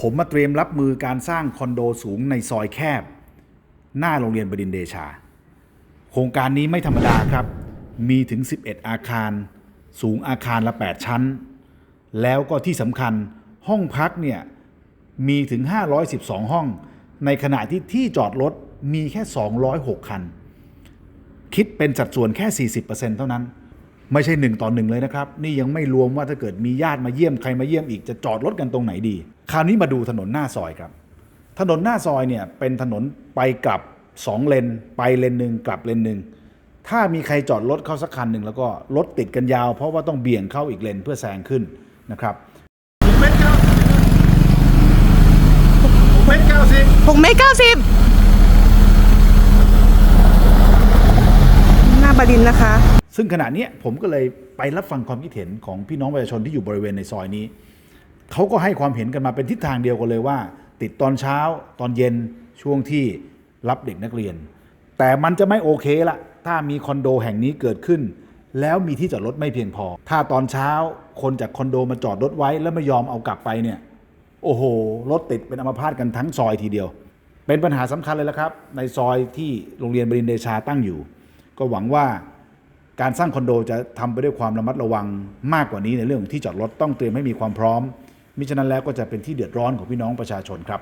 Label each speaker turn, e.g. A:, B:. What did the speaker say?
A: ผมมาเตรียมรับมือการสร้างคอนโดสูงในซอยแคบ หน้าโรงเรียนบดินเดชา โครงการนี้ไม่ธรรมดาครับ มีถึง 11 อาคาร สูงอาคารละ 8 ชั้น แล้วก็ที่สำคัญห้องพักเนี่ยมีถึง 512 ห้อง ในขณะที่ที่จอดรถมีแค่ 206 คัน คิดเป็นสัดส่วนแค่ 40%เท่านั้น ไม่ใช่ 1 ต่อหนึ่งเลยนะครับ นี่ยังไม่รวมว่าถ้าเกิดมีญาติมาเยี่ยมใครมาเยี่ยมอีกจะจอดรถกันตรงไหนดี คราวนี้มาดูถนนหน้าซอยครับ ถนนหน้าซอยเนี่ยเป็นถนนไปกลับ2เลน ไปเลนหนึ่งกลับเลนหนึ่งถ้ามีใครจอดรถเข้าสักคันหนึ่งแล้วก็รถติดกันยาว เพราะว่าต้องเบี่ยงเข้าอีกเลนเพื่อแซงขึ้นนะครับ
B: เมตรเก้าหกเมตรเก้าสิบ
C: 6เมตร90 หน้าบดินทร์นะคะ
A: ซึ่งขณะเนี้ยผมก็เลยไปรับฟังความคิดเห็นของพี่น้องประชาชนที่อยู่บริเวณในซอยนี้ เขาก็ให้ความเห็นกันมาเป็นทิศทางเดียวกันเลยว่า ติดตอนเช้าตอนเย็นช่วงที่รับเด็กนักเรียน แต่มันจะไม่โอเคละถ้ามีคอนโดแห่งนี้เกิดขึ้น แล้วมีที่จอดรถไม่เพียงพอ ถ้าตอนเช้าคนจากคอนโดมาจอดรถไว้แล้วไม่ยอมเอากลับไปเนี่ยโอ้โหรถติดเป็นอัมพาตกันทั้งซอยทีเดียว เป็นปัญหาสำคัญเลยละครับ ในซอยที่โรงเรียนบรินเดชาตั้งอยู่ ก็หวังว่าการสร้างคอนโดจะทำไปด้วยความระมัดระวังมากกว่านี้ในเรื่องของที่จอดรถต้องเตรียมให้มีความพร้อม มิฉะนั้นแล้วก็จะเป็นที่เดือดร้อนของพี่น้องประชาชนครับ